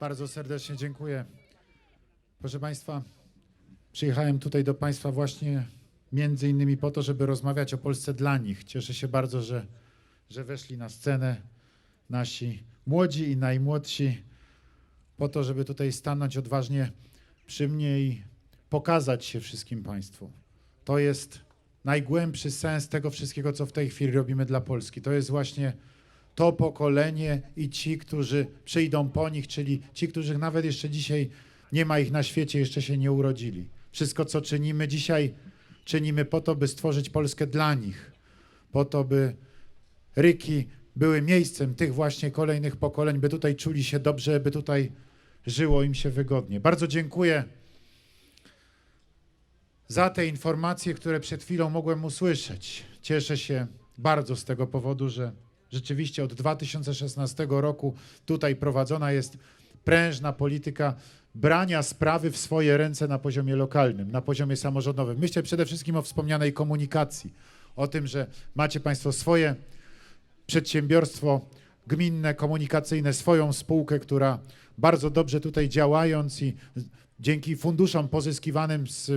Bardzo serdecznie dziękuję. Proszę Państwa, przyjechałem tutaj do Państwa właśnie między innymi po to, żeby rozmawiać o Polsce dla nich. Cieszę się bardzo, że, że weszli na scenę nasi młodzi i najmłodsi po to, żeby tutaj stanąć odważnie przy mnie i pokazać się wszystkim Państwu. To jest najgłębszy sens tego wszystkiego, co w tej chwili robimy dla Polski. To jest właśnie to pokolenie i ci, którzy przyjdą po nich, czyli ci, których nawet jeszcze dzisiaj nie ma ich na świecie, jeszcze się nie urodzili. Wszystko, co czynimy dzisiaj, czynimy po to, by stworzyć Polskę dla nich, po to, by ryki były miejscem tych właśnie kolejnych pokoleń, by tutaj czuli się dobrze, by tutaj żyło im się wygodnie. Bardzo dziękuję za te informacje, które przed chwilą mogłem usłyszeć. Cieszę się bardzo z tego powodu, że rzeczywiście od 2016 roku tutaj prowadzona jest prężna polityka brania sprawy w swoje ręce na poziomie lokalnym, na poziomie samorządowym. Myślę przede wszystkim o wspomnianej komunikacji, o tym, że macie Państwo swoje przedsiębiorstwo gminne, komunikacyjne, swoją spółkę, która bardzo dobrze tutaj działając i dzięki funduszom pozyskiwanym z,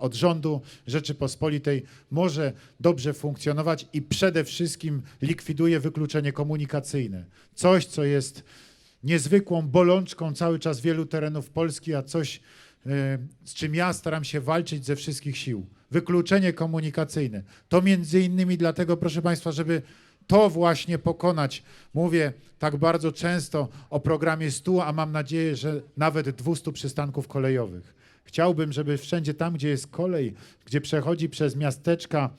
od rządu Rzeczypospolitej może dobrze funkcjonować i przede wszystkim likwiduje wykluczenie komunikacyjne. Coś, co jest niezwykłą bolączką cały czas wielu terenów Polski, a coś, e, z czym ja staram się walczyć ze wszystkich sił. Wykluczenie komunikacyjne. To między innymi dlatego, proszę Państwa, żeby to właśnie pokonać. Mówię tak bardzo często o programie 100, a mam nadzieję, że nawet 200 przystanków kolejowych. Chciałbym, żeby wszędzie tam, gdzie jest kolej, gdzie przechodzi przez miasteczka,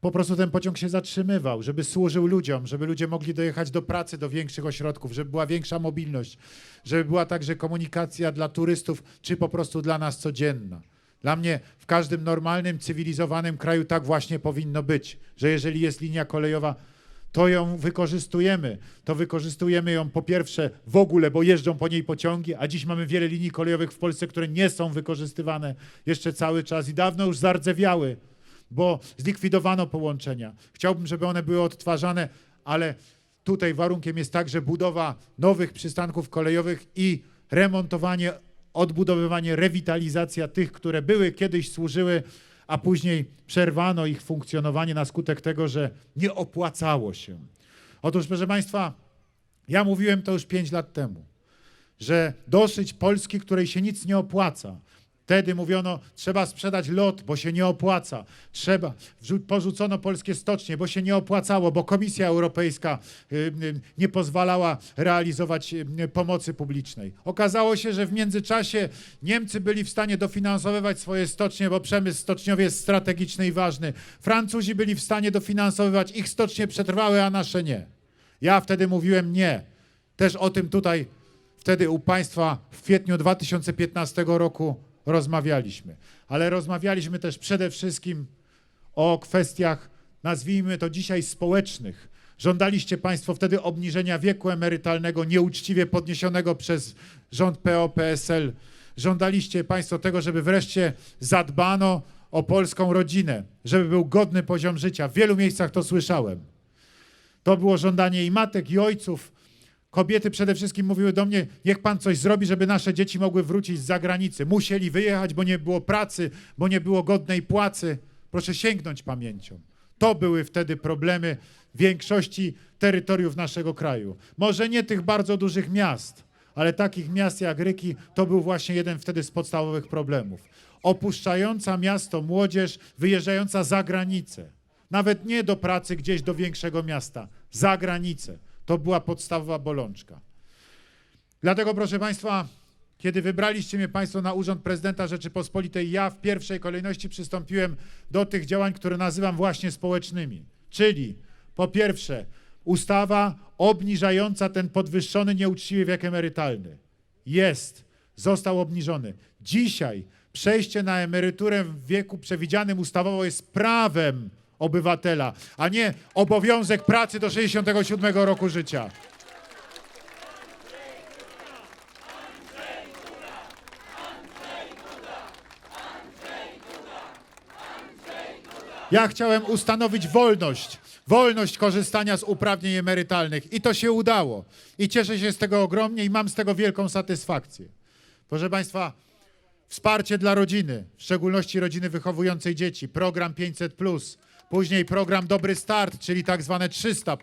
po prostu ten pociąg się zatrzymywał, żeby służył ludziom, żeby ludzie mogli dojechać do pracy, do większych ośrodków, żeby była większa mobilność, żeby była także komunikacja dla turystów, czy po prostu dla nas codzienna. Dla mnie w każdym normalnym, cywilizowanym kraju tak właśnie powinno być, że jeżeli jest linia kolejowa, to ją wykorzystujemy. To wykorzystujemy ją po pierwsze w ogóle, bo jeżdżą po niej pociągi, a dziś mamy wiele linii kolejowych w Polsce, które nie są wykorzystywane jeszcze cały czas i dawno już zardzewiały, bo zlikwidowano połączenia. Chciałbym, żeby one były odtwarzane, ale tutaj warunkiem jest także budowa nowych przystanków kolejowych i remontowanie, odbudowywanie, rewitalizacja tych, które były kiedyś służyły, a później przerwano ich funkcjonowanie na skutek tego, że nie opłacało się. Otóż, proszę Państwa, ja mówiłem to już pięć lat temu, że dosyć Polski, której się nic nie opłaca. Wtedy mówiono, trzeba sprzedać lot, bo się nie opłaca. Trzeba, porzucono polskie stocznie, bo się nie opłacało, bo Komisja Europejska y, y, nie pozwalała realizować y, pomocy publicznej. Okazało się, że w międzyczasie Niemcy byli w stanie dofinansowywać swoje stocznie, bo przemysł stoczniowy jest strategiczny i ważny. Francuzi byli w stanie dofinansowywać, ich stocznie przetrwały, a nasze nie. Ja wtedy mówiłem nie. Też o tym tutaj wtedy u Państwa w kwietniu 2015 roku rozmawialiśmy. Ale rozmawialiśmy też przede wszystkim o kwestiach, nazwijmy to dzisiaj społecznych. Żądaliście Państwo wtedy obniżenia wieku emerytalnego nieuczciwie podniesionego przez rząd PO-PSL. Żądaliście Państwo tego, żeby wreszcie zadbano o polską rodzinę, żeby był godny poziom życia. W wielu miejscach to słyszałem. To było żądanie i matek, i ojców. Kobiety przede wszystkim mówiły do mnie, niech pan coś zrobi, żeby nasze dzieci mogły wrócić z zagranicy. Musieli wyjechać, bo nie było pracy, bo nie było godnej płacy. Proszę sięgnąć pamięcią. To były wtedy problemy większości terytoriów naszego kraju. Może nie tych bardzo dużych miast, ale takich miast jak Ryki to był właśnie jeden wtedy z podstawowych problemów. Opuszczająca miasto młodzież, wyjeżdżająca za granicę. Nawet nie do pracy gdzieś do większego miasta, za granicę. To była podstawowa bolączka. Dlatego, proszę Państwa, kiedy wybraliście mnie Państwo na urząd prezydenta Rzeczypospolitej, ja w pierwszej kolejności przystąpiłem do tych działań, które nazywam właśnie społecznymi. Czyli po pierwsze, ustawa obniżająca ten podwyższony nieuczciwy wiek emerytalny. Jest, został obniżony. Dzisiaj przejście na emeryturę w wieku przewidzianym ustawowo jest prawem obywatela, a nie obowiązek pracy do 67 roku życia. Ja chciałem ustanowić wolność. wolność korzystania z uprawnień emerytalnych. I to się udało. I cieszę się z tego ogromnie i mam z tego wielką satysfakcję. Proszę Państwa, wsparcie dla rodziny, w szczególności rodziny wychowującej dzieci, program 500, później program Dobry Start, czyli tak zwane 300.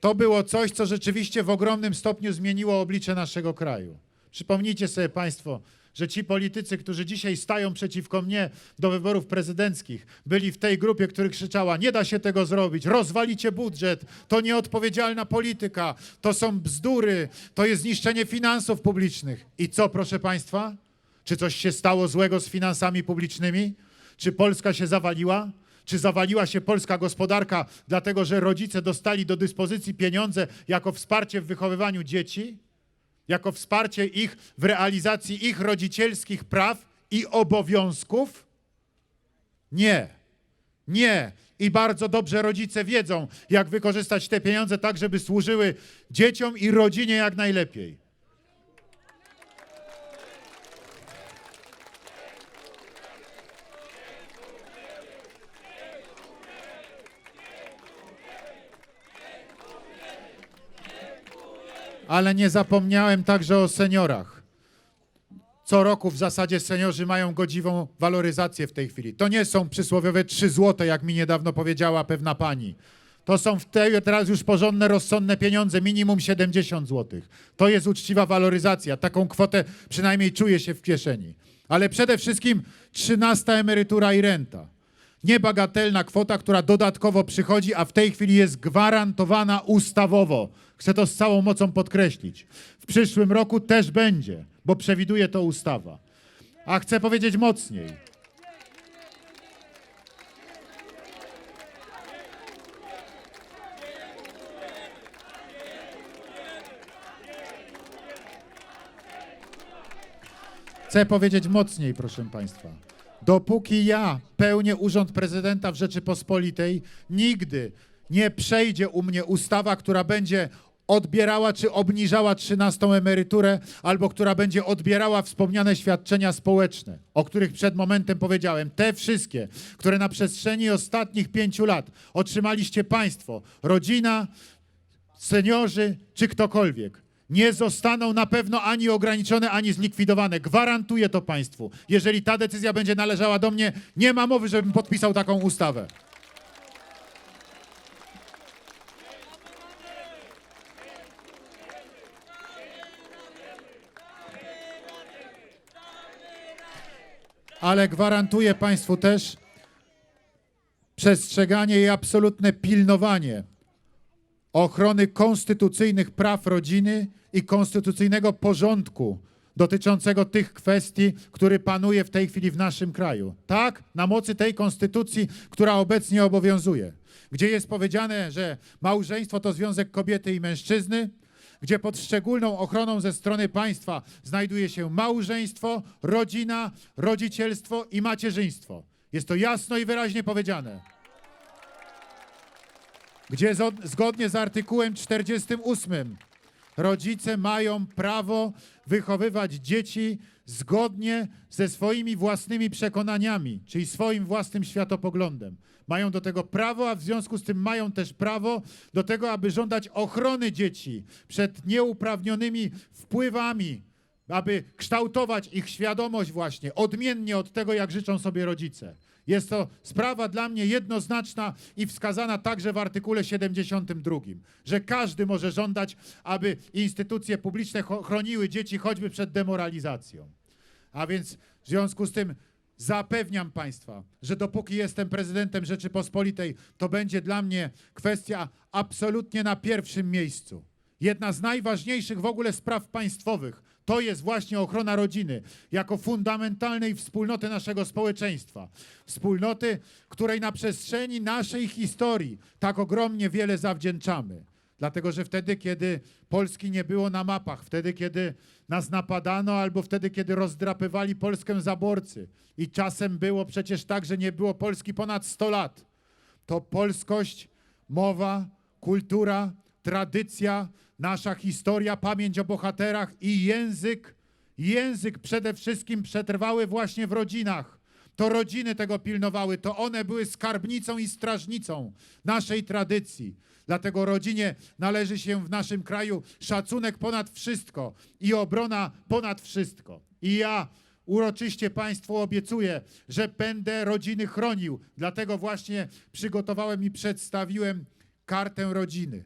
To było coś, co rzeczywiście w ogromnym stopniu zmieniło oblicze naszego kraju. Przypomnijcie sobie Państwo, że ci politycy, którzy dzisiaj stają przeciwko mnie do wyborów prezydenckich, byli w tej grupie, która krzyczała: Nie da się tego zrobić, rozwalicie budżet, to nieodpowiedzialna polityka, to są bzdury, to jest zniszczenie finansów publicznych. I co, proszę Państwa? Czy coś się stało złego z finansami publicznymi? Czy Polska się zawaliła? Czy zawaliła się polska gospodarka, dlatego że rodzice dostali do dyspozycji pieniądze jako wsparcie w wychowywaniu dzieci? Jako wsparcie ich w realizacji ich rodzicielskich praw i obowiązków? Nie. Nie. I bardzo dobrze rodzice wiedzą, jak wykorzystać te pieniądze tak, żeby służyły dzieciom i rodzinie jak najlepiej. Ale nie zapomniałem także o seniorach. Co roku w zasadzie seniorzy mają godziwą waloryzację w tej chwili. To nie są przysłowiowe 3 złote, jak mi niedawno powiedziała pewna pani. To są w tej, teraz już porządne, rozsądne pieniądze, minimum 70 zł. To jest uczciwa waloryzacja. Taką kwotę przynajmniej czuje się w kieszeni. Ale przede wszystkim 13 emerytura i renta. Niebagatelna kwota, która dodatkowo przychodzi, a w tej chwili jest gwarantowana ustawowo. Chcę to z całą mocą podkreślić. W przyszłym roku też będzie, bo przewiduje to ustawa. A chcę powiedzieć mocniej. Chcę powiedzieć mocniej, proszę Państwa. Dopóki ja pełnię urząd prezydenta w Rzeczypospolitej, nigdy nie przejdzie u mnie ustawa, która będzie odbierała czy obniżała 13 emeryturę, albo która będzie odbierała wspomniane świadczenia społeczne, o których przed momentem powiedziałem. Te wszystkie, które na przestrzeni ostatnich pięciu lat otrzymaliście Państwo, rodzina, seniorzy czy ktokolwiek nie zostaną na pewno ani ograniczone, ani zlikwidowane. Gwarantuję to Państwu. Jeżeli ta decyzja będzie należała do mnie, nie ma mowy, żebym podpisał taką ustawę. Ale gwarantuję Państwu też przestrzeganie i absolutne pilnowanie ochrony konstytucyjnych praw rodziny i konstytucyjnego porządku dotyczącego tych kwestii, który panuje w tej chwili w naszym kraju. Tak, na mocy tej konstytucji, która obecnie obowiązuje, gdzie jest powiedziane, że małżeństwo to związek kobiety i mężczyzny, gdzie pod szczególną ochroną ze strony państwa znajduje się małżeństwo, rodzina, rodzicielstwo i macierzyństwo. Jest to jasno i wyraźnie powiedziane gdzie zgodnie z artykułem 48 rodzice mają prawo wychowywać dzieci zgodnie ze swoimi własnymi przekonaniami, czyli swoim własnym światopoglądem. Mają do tego prawo, a w związku z tym mają też prawo do tego, aby żądać ochrony dzieci przed nieuprawnionymi wpływami, aby kształtować ich świadomość właśnie odmiennie od tego, jak życzą sobie rodzice. Jest to sprawa dla mnie jednoznaczna i wskazana także w artykule 72, że każdy może żądać, aby instytucje publiczne chroniły dzieci choćby przed demoralizacją. A więc w związku z tym zapewniam Państwa, że dopóki jestem prezydentem Rzeczypospolitej, to będzie dla mnie kwestia absolutnie na pierwszym miejscu. Jedna z najważniejszych w ogóle spraw państwowych to jest właśnie ochrona rodziny jako fundamentalnej wspólnoty naszego społeczeństwa. Wspólnoty, której na przestrzeni naszej historii tak ogromnie wiele zawdzięczamy. Dlatego, że wtedy, kiedy Polski nie było na mapach, wtedy, kiedy nas napadano, albo wtedy, kiedy rozdrapywali Polskę zaborcy, i czasem było przecież tak, że nie było Polski ponad 100 lat, to polskość, mowa, kultura, tradycja, nasza historia, pamięć o bohaterach i język, język przede wszystkim przetrwały właśnie w rodzinach. To rodziny tego pilnowały, to one były skarbnicą i strażnicą naszej tradycji. Dlatego rodzinie należy się w naszym kraju szacunek ponad wszystko i obrona ponad wszystko. I ja uroczyście Państwu obiecuję, że będę rodziny chronił. Dlatego właśnie przygotowałem i przedstawiłem kartę rodziny.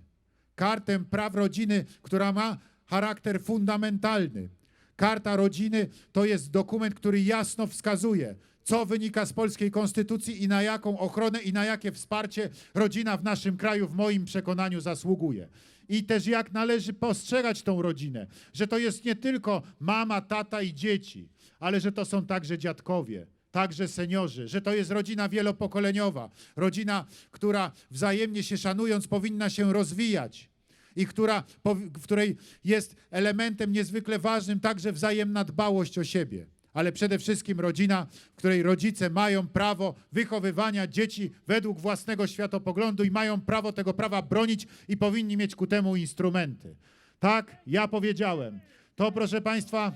Kartę praw rodziny, która ma charakter fundamentalny. Karta rodziny to jest dokument, który jasno wskazuje, co wynika z polskiej konstytucji i na jaką ochronę i na jakie wsparcie rodzina w naszym kraju, w moim przekonaniu, zasługuje. I też jak należy postrzegać tą rodzinę, że to jest nie tylko mama, tata i dzieci, ale że to są także dziadkowie, także seniorzy, że to jest rodzina wielopokoleniowa, rodzina, która wzajemnie się szanując powinna się rozwijać i która, po- której jest elementem niezwykle ważnym także wzajemna dbałość o siebie. Ale przede wszystkim rodzina, w której rodzice mają prawo wychowywania dzieci według własnego światopoglądu i mają prawo tego prawa bronić i powinni mieć ku temu instrumenty. Tak, ja powiedziałem. To, proszę Państwa,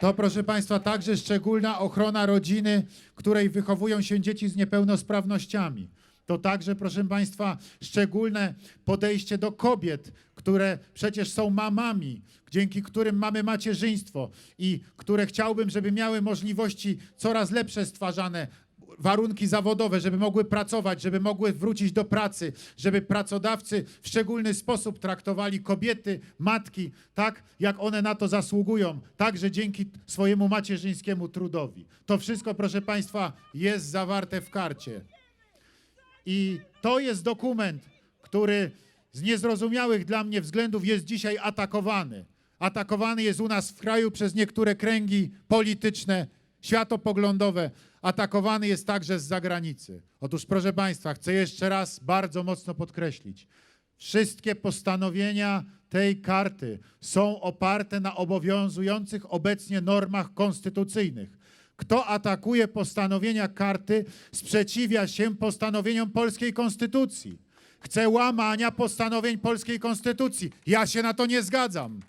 To, proszę Państwa, także szczególna ochrona rodziny, której wychowują się dzieci z niepełnosprawnościami. To także, proszę Państwa, szczególne podejście do kobiet, które przecież są mamami, dzięki którym mamy macierzyństwo i które chciałbym, żeby miały możliwości coraz lepsze stwarzane, warunki zawodowe, żeby mogły pracować, żeby mogły wrócić do pracy, żeby pracodawcy w szczególny sposób traktowali kobiety, matki, tak jak one na to zasługują, także dzięki swojemu macierzyńskiemu trudowi. To wszystko, proszę Państwa, jest zawarte w karcie. I to jest dokument, który z niezrozumiałych dla mnie względów jest dzisiaj atakowany. Atakowany jest u nas w kraju przez niektóre kręgi polityczne, światopoglądowe. Atakowany jest także z zagranicy. Otóż, proszę Państwa, chcę jeszcze raz bardzo mocno podkreślić. Wszystkie postanowienia tej karty są oparte na obowiązujących obecnie normach konstytucyjnych. Kto atakuje postanowienia karty, sprzeciwia się postanowieniom polskiej konstytucji. Chce łamania postanowień polskiej konstytucji. Ja się na to nie zgadzam.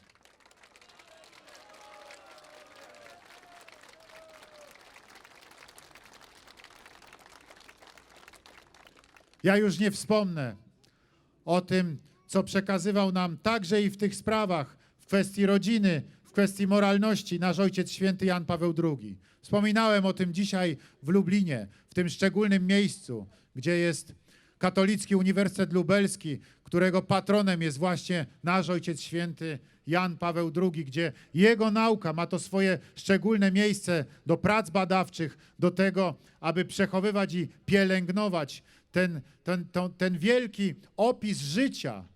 Ja już nie wspomnę o tym, co przekazywał nam także i w tych sprawach, w kwestii rodziny, w kwestii moralności nasz Ojciec Święty Jan Paweł II. Wspominałem o tym dzisiaj w Lublinie, w tym szczególnym miejscu, gdzie jest Katolicki Uniwersytet Lubelski, którego patronem jest właśnie nasz Ojciec Święty Jan Paweł II, gdzie jego nauka ma to swoje szczególne miejsce do prac badawczych, do tego, aby przechowywać i pielęgnować ten, ten, ten, wielki opis życia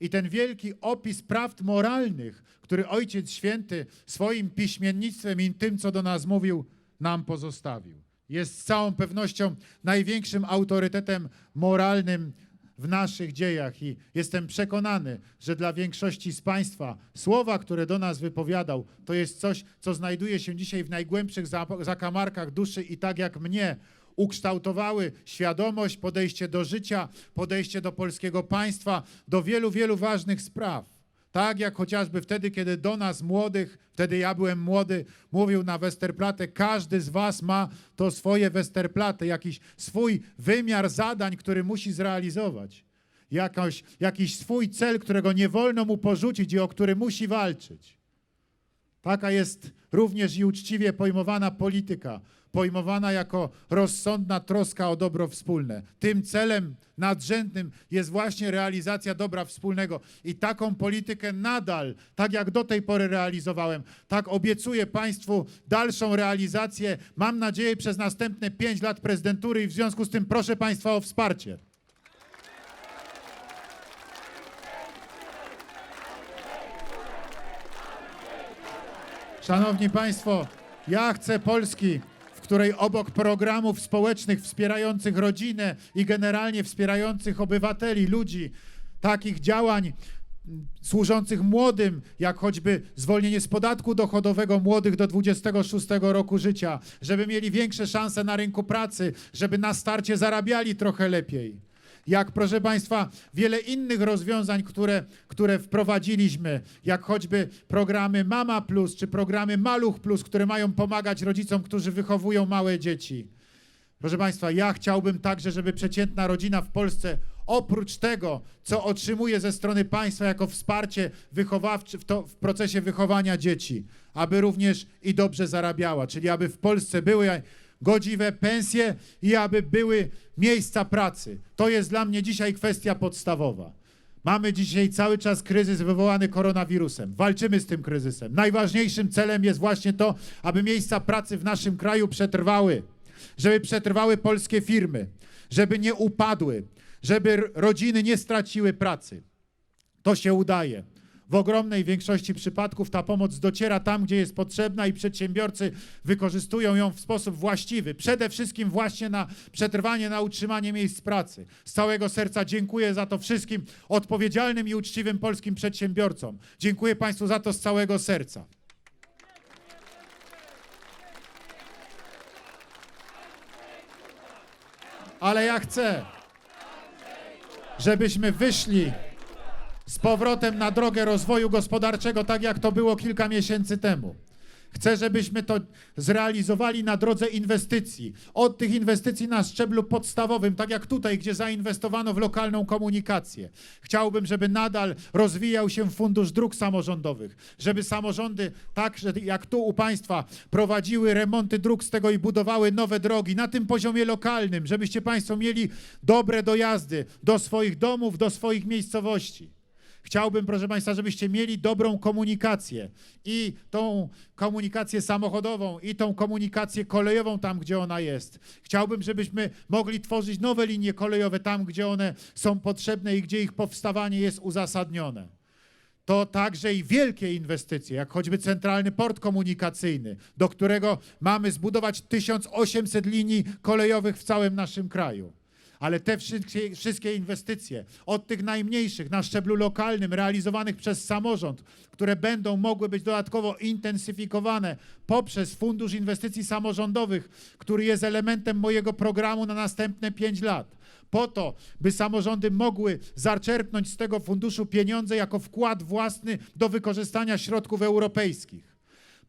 i ten wielki opis prawd moralnych, który Ojciec Święty swoim piśmiennictwem i tym, co do nas mówił, nam pozostawił. Jest z całą pewnością największym autorytetem moralnym w naszych dziejach i jestem przekonany, że dla większości z Państwa słowa, które do nas wypowiadał, to jest coś, co znajduje się dzisiaj w najgłębszych za- zakamarkach duszy i tak jak mnie ukształtowały świadomość, podejście do życia, podejście do polskiego państwa, do wielu, wielu ważnych spraw. Tak jak chociażby wtedy, kiedy do nas młodych, wtedy ja byłem młody, mówił na Westerplatte, każdy z was ma to swoje Westerplatte, jakiś swój wymiar zadań, który musi zrealizować. Jakoś, jakiś swój cel, którego nie wolno mu porzucić i o który musi walczyć. Taka jest również i uczciwie pojmowana polityka, pojmowana jako rozsądna troska o dobro wspólne. Tym celem nadrzędnym jest właśnie realizacja dobra wspólnego i taką politykę nadal, tak jak do tej pory realizowałem, tak obiecuję Państwu dalszą realizację, mam nadzieję przez następne pięć lat prezydentury i w związku z tym proszę Państwa o wsparcie. Szanowni Państwo, ja chcę Polski, której obok programów społecznych wspierających rodzinę i generalnie wspierających obywateli, ludzi, takich działań służących młodym, jak choćby zwolnienie z podatku dochodowego młodych do 26 roku życia, żeby mieli większe szanse na rynku pracy, żeby na starcie zarabiali trochę lepiej. Jak proszę Państwa, wiele innych rozwiązań, które, które wprowadziliśmy, jak choćby programy Mama Plus czy programy Maluch Plus, które mają pomagać rodzicom, którzy wychowują małe dzieci. Proszę Państwa, ja chciałbym także, żeby przeciętna rodzina w Polsce oprócz tego, co otrzymuje ze strony państwa jako wsparcie wychowawcze w, to, w procesie wychowania dzieci, aby również i dobrze zarabiała, czyli aby w Polsce były godziwe pensje i aby były miejsca pracy. To jest dla mnie dzisiaj kwestia podstawowa. Mamy dzisiaj cały czas kryzys wywołany koronawirusem. Walczymy z tym kryzysem. Najważniejszym celem jest właśnie to, aby miejsca pracy w naszym kraju przetrwały, żeby przetrwały polskie firmy, żeby nie upadły, żeby rodziny nie straciły pracy. To się udaje. W ogromnej większości przypadków ta pomoc dociera tam, gdzie jest potrzebna i przedsiębiorcy wykorzystują ją w sposób właściwy. Przede wszystkim właśnie na przetrwanie, na utrzymanie miejsc pracy. Z całego serca dziękuję za to wszystkim odpowiedzialnym i uczciwym polskim przedsiębiorcom. Dziękuję Państwu za to z całego serca. Ale ja chcę, żebyśmy wyszli z powrotem na drogę rozwoju gospodarczego, tak jak to było kilka miesięcy temu. Chcę, żebyśmy to zrealizowali na drodze inwestycji. Od tych inwestycji na szczeblu podstawowym, tak jak tutaj, gdzie zainwestowano w lokalną komunikację. Chciałbym, żeby nadal rozwijał się Fundusz Dróg Samorządowych, żeby samorządy, tak jak tu u Państwa, prowadziły remonty dróg z tego i budowały nowe drogi na tym poziomie lokalnym, żebyście Państwo mieli dobre dojazdy do swoich domów, do swoich miejscowości. Chciałbym, proszę Państwa, żebyście mieli dobrą komunikację i tą komunikację samochodową, i tą komunikację kolejową tam, gdzie ona jest. Chciałbym, żebyśmy mogli tworzyć nowe linie kolejowe tam, gdzie one są potrzebne i gdzie ich powstawanie jest uzasadnione. To także i wielkie inwestycje, jak choćby Centralny Port Komunikacyjny, do którego mamy zbudować 1800 linii kolejowych w całym naszym kraju. Ale te wszystkie, wszystkie inwestycje, od tych najmniejszych na szczeblu lokalnym, realizowanych przez samorząd, które będą mogły być dodatkowo intensyfikowane poprzez Fundusz Inwestycji Samorządowych, który jest elementem mojego programu na następne 5 lat po to, by samorządy mogły zaczerpnąć z tego funduszu pieniądze jako wkład własny do wykorzystania środków europejskich.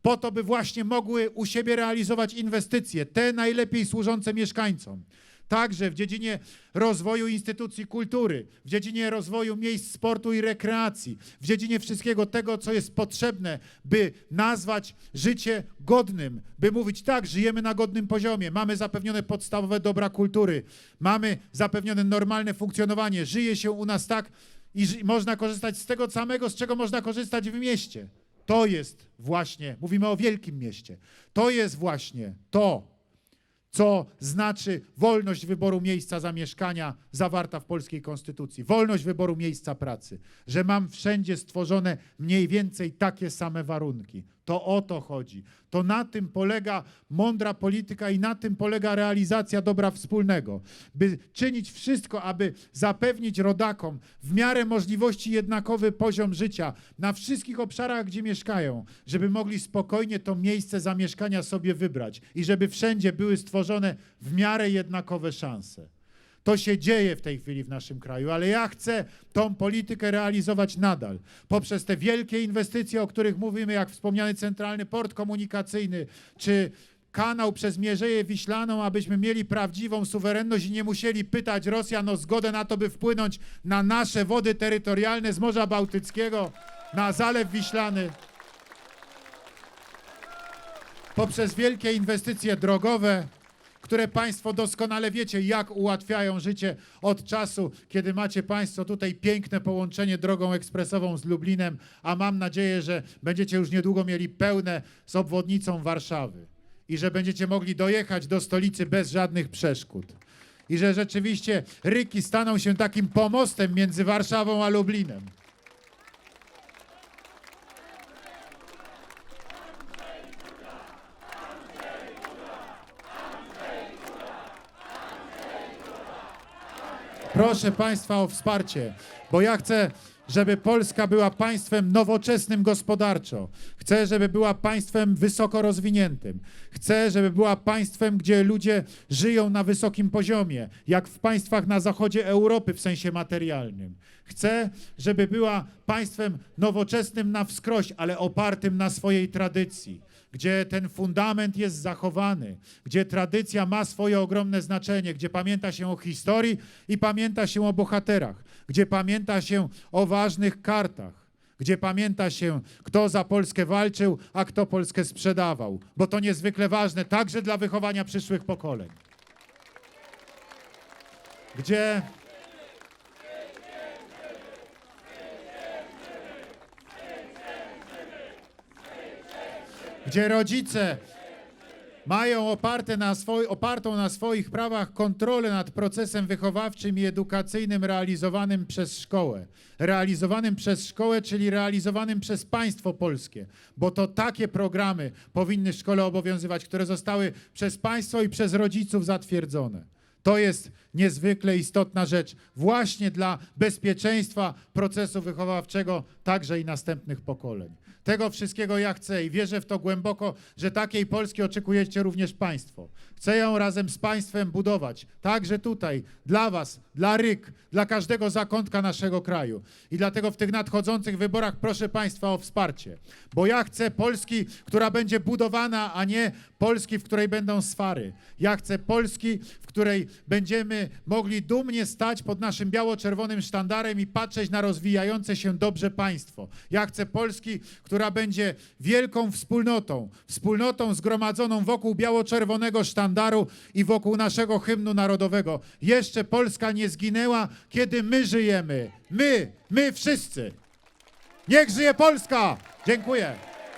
Po to, by właśnie mogły u siebie realizować inwestycje, te najlepiej służące mieszkańcom. Także w dziedzinie rozwoju instytucji kultury, w dziedzinie rozwoju miejsc sportu i rekreacji, w dziedzinie wszystkiego tego, co jest potrzebne, by nazwać życie godnym, by mówić tak, żyjemy na godnym poziomie, mamy zapewnione podstawowe dobra kultury, mamy zapewnione normalne funkcjonowanie, żyje się u nas tak i można korzystać z tego samego, z czego można korzystać w mieście. To jest właśnie, mówimy o wielkim mieście, to jest właśnie to, co znaczy wolność wyboru miejsca zamieszkania zawarta w polskiej konstytucji, wolność wyboru miejsca pracy, że mam wszędzie stworzone mniej więcej takie same warunki. To o to chodzi. To na tym polega mądra polityka i na tym polega realizacja dobra wspólnego. By czynić wszystko, aby zapewnić rodakom w miarę możliwości jednakowy poziom życia na wszystkich obszarach, gdzie mieszkają, żeby mogli spokojnie to miejsce zamieszkania sobie wybrać i żeby wszędzie były stworzone w miarę jednakowe szanse. To się dzieje w tej chwili w naszym kraju, ale ja chcę tą politykę realizować nadal. Poprzez te wielkie inwestycje, o których mówimy, jak wspomniany Centralny Port Komunikacyjny, czy kanał przez Mierzeję Wiślaną, abyśmy mieli prawdziwą suwerenność i nie musieli pytać Rosjan o zgodę na to, by wpłynąć na nasze wody terytorialne z Morza Bałtyckiego na Zalew Wiślany. Poprzez wielkie inwestycje drogowe, które Państwo doskonale wiecie, jak ułatwiają życie od czasu, kiedy macie Państwo tutaj piękne połączenie drogą ekspresową z Lublinem, a mam nadzieję, że będziecie już niedługo mieli pełne z obwodnicą Warszawy i że będziecie mogli dojechać do stolicy bez żadnych przeszkód. I że rzeczywiście Ryki staną się takim pomostem między Warszawą a Lublinem. Proszę Państwa o wsparcie, bo ja chcę, żeby Polska była państwem nowoczesnym gospodarczo. Chcę, żeby była państwem wysoko rozwiniętym. Chcę, żeby była państwem, gdzie ludzie żyją na wysokim poziomie, jak w państwach na zachodzie Europy w sensie materialnym. Chcę, żeby była państwem nowoczesnym na wskroś, ale opartym na swojej tradycji gdzie ten fundament jest zachowany, gdzie tradycja ma swoje ogromne znaczenie, gdzie pamięta się o historii i pamięta się o bohaterach, gdzie pamięta się o ważnych kartach, gdzie pamięta się, kto za Polskę walczył, a kto Polskę sprzedawał, bo to niezwykle ważne także dla wychowania przyszłych pokoleń. Gdzie gdzie rodzice mają oparte na swoi, opartą na swoich prawach kontrolę nad procesem wychowawczym i edukacyjnym realizowanym przez szkołę. Realizowanym przez szkołę, czyli realizowanym przez państwo polskie, bo to takie programy powinny szkole obowiązywać, które zostały przez państwo i przez rodziców zatwierdzone. To jest niezwykle istotna rzecz właśnie dla bezpieczeństwa procesu wychowawczego także i następnych pokoleń. Tego wszystkiego ja chcę i wierzę w to głęboko, że takiej Polski oczekujecie również Państwo. Chcę ją razem z Państwem budować, także tutaj, dla Was, dla Ryk, dla każdego zakątka naszego kraju. I dlatego w tych nadchodzących wyborach proszę Państwa o wsparcie, bo ja chcę Polski, która będzie budowana, a nie Polski, w której będą swary. Ja chcę Polski, w której będziemy mogli dumnie stać pod naszym biało-czerwonym sztandarem i patrzeć na rozwijające się dobrze państwo. Ja chcę Polski, która będzie wielką wspólnotą, wspólnotą zgromadzoną wokół biało-czerwonego sztandaru i wokół naszego hymnu narodowego. Jeszcze Polska nie zginęła, kiedy my żyjemy. My, my wszyscy. Niech żyje Polska! Dziękuję.